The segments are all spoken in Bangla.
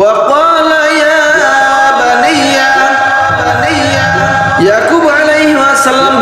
وقال يا بني يعقوب عليه السلام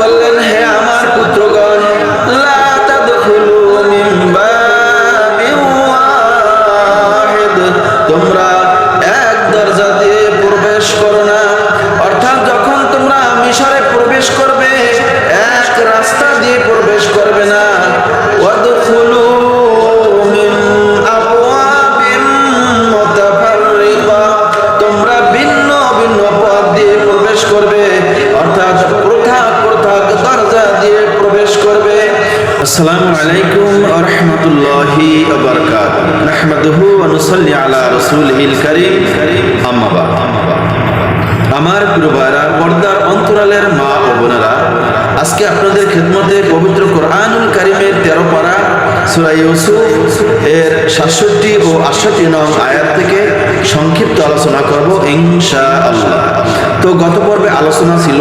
আসসালামু আলাইকুম ওয়া রাহমাতুল্লাহি ওয়া বারাকাতুহু। নাহমাদুহু ওয়া নুসাল্লি আলা কারীম। আম্মা বা'দ। আমার পর্দার অন্তরালের মা ও বোনেরা, আজকে আপনাদের খেদমতে পবিত্র কোরআনুল কারিমের তেরো পারা সুরা ইউসুফ এর সাতষট্টি ও আটষট্টি নং আয়াত থেকে সংক্ষিপ্ত আলোচনা করব ইনশা আল্লাহ তো গত পর্বে আলোচনা ছিল,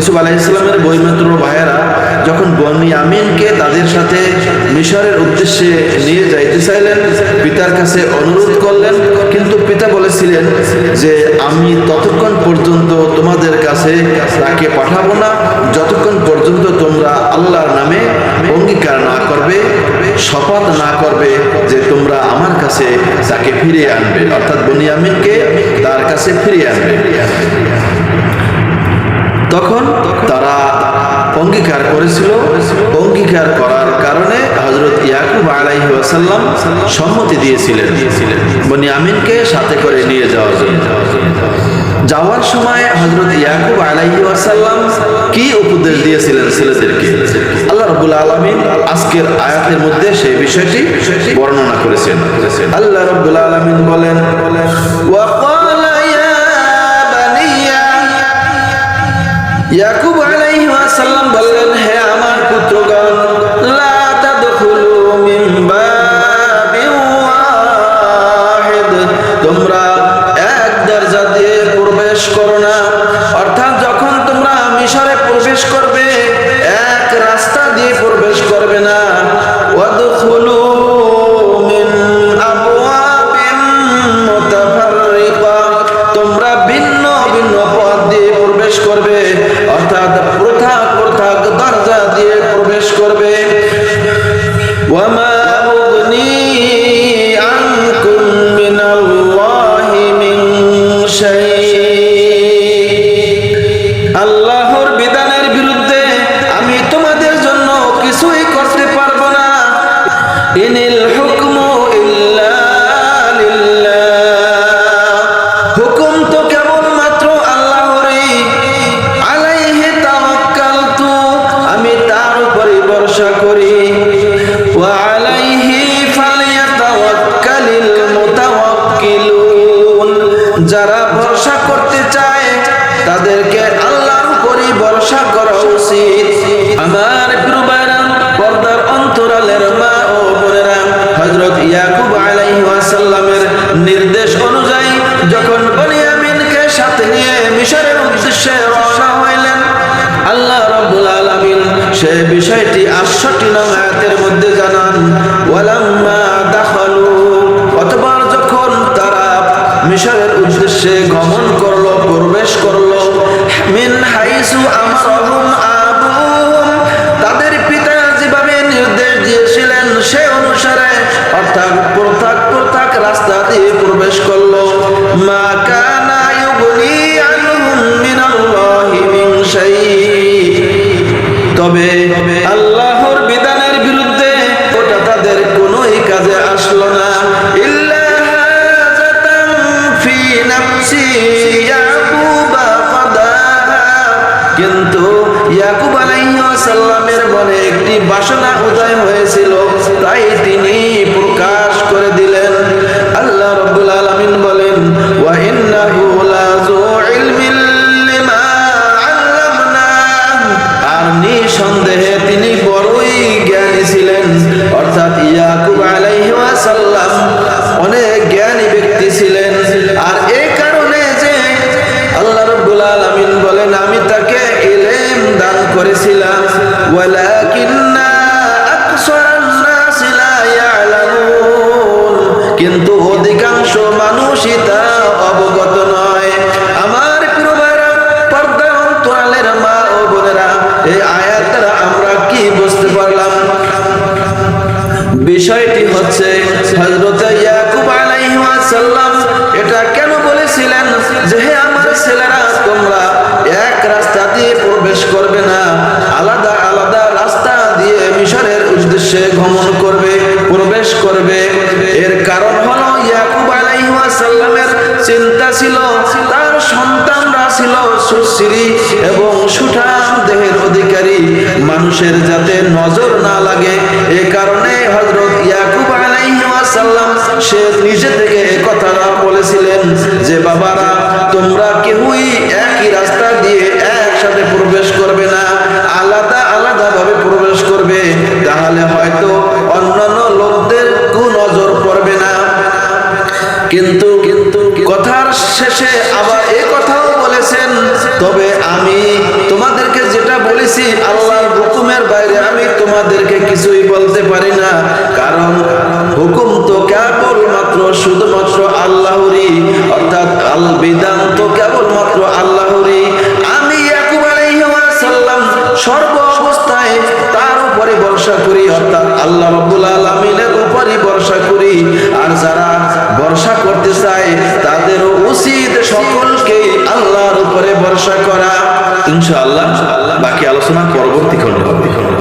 ইসুফ আলাহ ইসলামের বইমাত্র ভাইয়েরা যখন বনি আমিনকে তাদের সাথে মিশরের উদ্দেশ্যে নিয়ে যাইতে চাইলেন, পিতার কাছে অনুরোধ করলেন। কিন্তু পিতা বলেছিলেন যে, আমি ততক্ষণ পর্যন্ত তোমাদের কাছে তাকে পাঠাবো না। যতক্ষণ পর্যন্ত তোমরা আল্লাহর নামে অঙ্গীকার না করবে, শপথ না করবে যে তোমরা আমার কাছে তাকে ফিরিয়ে আনবে। অর্থাৎ বনিয়ামিনকে তার কাছে ফিরে আসবে। তখন তারা অঙ্গীকার করেছিল। অঙ্গীকার করার কারণে হজরত ইয়াকুব আলাইহি ওয়াসাল্লাম সম্মতি দিয়েছিলেন বনি আমিনকে সাথে করে নিয়ে যাওয়া জন্য। যাওয়ার সময় হজরত ইয়াকুব আলাইহি ওয়াসাল্লাম কি উপদেশ দিয়েছিলেন ছেলেদেরকে? আল্লাহ রাব্বুল আলামিন আজকের আয়াতের মধ্যে সেই বিষয়টি বর্ণনা করেছেন। আল্লাহ রাব্বুল আলামিন বলেন, ওয়া ইয়াকুব আলাইহিস সালাম বললেন, হে আমার পুত্রগণ, লা তাদখুলু মিন বাবিন ওয়াহিদ। তোমরা এক দরজা দিয়ে প্রবেশ করো না। অর্থাৎ যখন তোমরা মিশরে প্রবেশ করবে যারা ভরসা করতে চায় তাদেরকে আল্লাহর ভরসা করা উচিত। আমার গুরুবারা পর্দার অন্তরালের মা মিশরের উদ্দেশ্যে রওনা হইলেন। আল্লাহ রাব্বুল আলামিন সে বিষয়টি 68 নং আয়াতের মধ্যে জানান, ওয়ালাম্মা দাখালু। অতঃপর যখন তারা মিশরের উদ্দেশ্যে গমন সালামের মনে একটি বাসনা উদয় হয়েছিল। তাই তিনি অধিকাংশ মানুষই তা অবগত নয়। আমার প্রিয়রা পর্দা অন্তরালের মা ও বোনেরা, এই আয়াত দ্বারা আমরা কি বুঝতে পারলাম? বিষয়টি হচ্ছে, হযরত ইয়াকুব আলাইহিস সালাম এটা কেন বলেছিলেন যে, হে আমার ছেলেরা, তোমরা এক রাস্তা দিয়ে প্রবেশ করবে না, আলাদা আলাদা রাস্তা দিয়ে মিশরের উদ্দেশ্যে ভ্রমণ করবে, প্রবেশ করবে। এর কারণ স্ত্রীরা ছিল, তার সন্তানরা ছিল সুশ্রী এবং সুঠাম দেহের অধিকারী। মানুষের যাতে নজর না লাগে, এ কারণে হজরত ইয়াকুব আলাইহিস সাল্লাম সে নিজে থেকে কথা কথাটা বলেছিলেন যে, বাবারা, তোমরা কেউই শেষে আবার এই কথাও বলেছেন, তবে আমি তোমাদেরকে যেটা বলেছি আল্লাহর হুকুমের বাইরে আমি তোমাদেরকে কিছুই বলতে পারি না। কারণ হুকুম তো কেবলমাত্র শুধুমাত্র আল্লাহরই, অর্থাৎ আল বিধান তো কেবল ভরসা করি। আর যারা ভরসা করতে চায় তাদেরও উচিত সকলকে আল্লাহর উপরে ভরসা করা। ইনশাআল্লাহ, বাকি আলোচনা পরবর্তী খন্ড